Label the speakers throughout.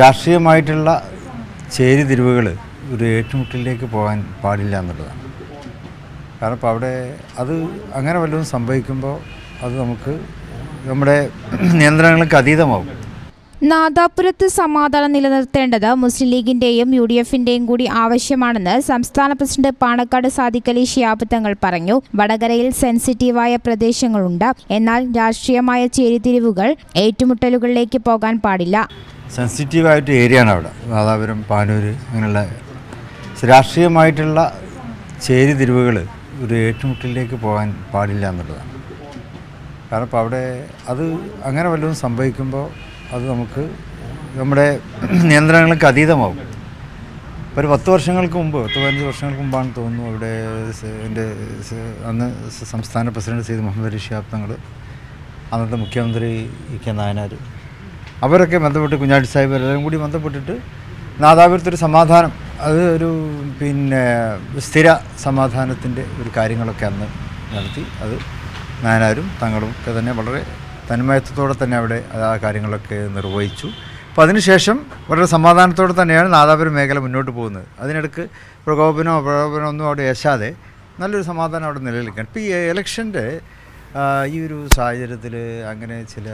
Speaker 1: രാഷ്ട്രീയമായിട്ടുള്ള ചേരിതിരിവുകൾ ഒരു ഏറ്റുമുട്ടലിലേക്ക് പോകാൻ പാടില്ല എന്നുള്ളതാണ്. കാരണം ഇപ്പോൾ അവിടെ അത് അങ്ങനെ വല്ലതും സംഭവിക്കുമ്പോൾ അത് നമുക്ക് നമ്മുടെ നിയന്ത്രണങ്ങൾക്ക് അതീതമാവും.
Speaker 2: നാദാപുരത്ത് സമാധാനം നിലനിർത്തേണ്ടത് മുസ്ലിം ലീഗിന്റെയും യു ഡി എഫിന്റെയും കൂടി ആവശ്യമാണെന്ന് സംസ്ഥാന പ്രസിഡന്റ് പാണക്കാട് സാദിഖലി ഷിയാബ് തങ്ങൾ പറഞ്ഞു. വടകരയിൽ സെൻസിറ്റീവായ പ്രദേശങ്ങളുണ്ട്. എന്നാൽ രാഷ്ട്രീയമായ ചേരിതിരിവുകൾ ഏറ്റുമുട്ടലുകളിലേക്ക് പോകാൻ പാടില്ല.
Speaker 1: സെൻസിറ്റീവായിട്ട് ആണ് അവിടെ. നാദാപുരം പാനൂർ അങ്ങനെയുള്ള രാഷ്ട്രീയമായിട്ടുള്ള ചേരിതിരിവുകൾ ഒരു ഏറ്റുമുട്ടലിലേക്ക് പോകാൻ പാടില്ല എന്നുള്ളതാണ്. കാരണം ഇപ്പോൾ അവിടെ അത് അങ്ങനെ വല്ലതും സംഭവിക്കുമ്പോൾ അത് നമുക്ക് നമ്മുടെ നിയന്ത്രണങ്ങൾക്ക് അതീതമാവും. ഒരു പത്ത് വർഷങ്ങൾക്ക് മുമ്പ് പത്ത് പതിനഞ്ച് വർഷങ്ങൾക്ക് മുമ്പാണ് തോന്നുന്നു അവിടെ എന്റെ അന്ന് സംസ്ഥാന പ്രസിഡന്റ് സെയ്ദ് മുഹമ്മദ് അലി തങ്ങൾ അന്നത്തെ മുഖ്യമന്ത്രി ഇ കെ നായനാർ അവരൊക്കെ ബന്ധപ്പെട്ട് കുഞ്ഞാടി സാഹിബ് എല്ലാവരും കൂടി ബന്ധപ്പെട്ടിട്ട് നാദാപുരത്തൊരു സമാധാനം അത് ഒരു പിന്നെ സ്ഥിര സമാധാനത്തിന്റെ ഒരു കാര്യങ്ങളൊക്കെ അന്ന് നടത്തി. അത് നാനാരും തങ്ങളും ഒക്കെ തന്നെ വളരെ തന്മയത്വത്തോടെ തന്നെ അവിടെ ആ കാര്യങ്ങളൊക്കെ നിർവഹിച്ചു. അപ്പോൾ അതിനുശേഷം വളരെ സമാധാനത്തോടെ തന്നെയാണ് നാദാപുരം മേഖല മുന്നോട്ട് പോകുന്നത്. അതിനിടക്ക് പ്രകോപനമോ പ്രകോപനമോ ഒന്നും അവിടെ ഏശാതെ നല്ലൊരു സമാധാനം അവിടെ നിലനിൽക്കാൻ ഇപ്പോൾ ഈ ഇലക്ഷന്റെ ഈ ഒരു സാഹചര്യത്തിൽ അങ്ങനെ ചില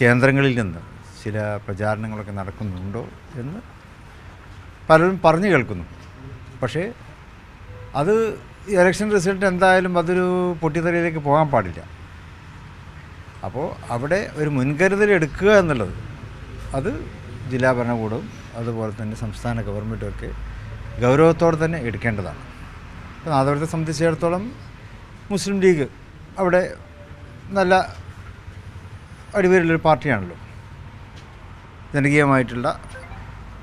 Speaker 1: കേന്ദ്രങ്ങളിൽ നിന്ന് ചില പ്രചാരണങ്ങളൊക്കെ നടക്കുന്നുണ്ടോ എന്ന് പലരും പറഞ്ഞു കേൾക്കുന്നു. പക്ഷേ അത് ഇലക്ഷൻ റിസൾട്ട് എന്തായാലും അതൊരു പൊട്ടിത്തെറിയിലേക്ക് പോകാൻ പാടില്ല. അപ്പോൾ അവിടെ ഒരു മുൻകരുതൽ എടുക്കുക എന്നുള്ളത് അത് ജില്ലാ ഭരണകൂടവും അതുപോലെ തന്നെ സംസ്ഥാന ഗവൺമെന്റും ഒക്കെ ഗൗരവത്തോടെ തന്നെ എടുക്കേണ്ടതാണ്. നാദാപുരത്തെ സംബന്ധിച്ചിടത്തോളം മുസ്ലിം ലീഗ് അവിടെ നല്ല അടിപൊളിയുള്ളൊരു പാർട്ടിയാണല്ലോ. ജനകീയമായിട്ടുള്ള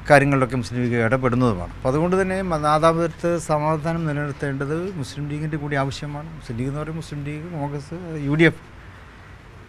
Speaker 1: കാര്യങ്ങളിലൊക്കെ മുസ്ലിം ലീഗ് ഇടപെടുന്നതുമാണ്. അപ്പോൾ അതുകൊണ്ട് തന്നെ നാദാപുരത്ത് സമാധാനം നിലനിർത്തേണ്ടത് മുസ്ലിം ലീഗിന്റെ കൂടി ആവശ്യമാണ്. മുസ്ലിം ലീഗ് എന്ന് പറയുമ്പോൾ Muslim League Congress U D F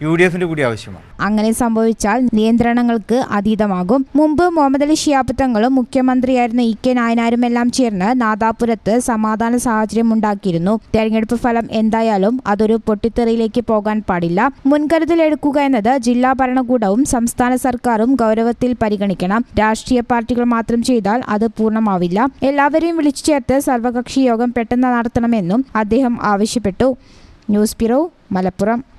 Speaker 1: കൂടി ആവശ്യമാണ്.
Speaker 2: അങ്ങനെ സംഭവിച്ചാൽ നിയന്ത്രണങ്ങൾക്ക് അതീതമാകും. മുമ്പ് മുഹമ്മദ് അലി ഷിയാബ് തങ്ങളും മുഖ്യമന്ത്രിയായിരുന്ന ഇ കെ നായനാരും എല്ലാം ചേർന്ന് നാദാപുരത്ത് സമാധാന സാഹചര്യം ഉണ്ടാക്കിയിരുന്നു. തെരഞ്ഞെടുപ്പ് ഫലം എന്തായാലും അതൊരു പൊട്ടിത്തെറിയിലേക്ക് പോകാൻ പാടില്ല. മുൻകരുതൽ എടുക്കുക എന്നത് ജില്ലാ ഭരണകൂടവും സംസ്ഥാന സർക്കാരും ഗൗരവത്തിൽ പരിഗണിക്കണം. രാഷ്ട്രീയ പാർട്ടികൾ മാത്രം ചെയ്താൽ അത് പൂർണമാവില്ല. എല്ലാവരെയും വിളിച്ചു ചേർത്ത് സർവകക്ഷി യോഗം പെട്ടെന്ന് നടത്തണമെന്നും അദ്ദേഹം ആവശ്യപ്പെട്ടു. News bureau Malappuram.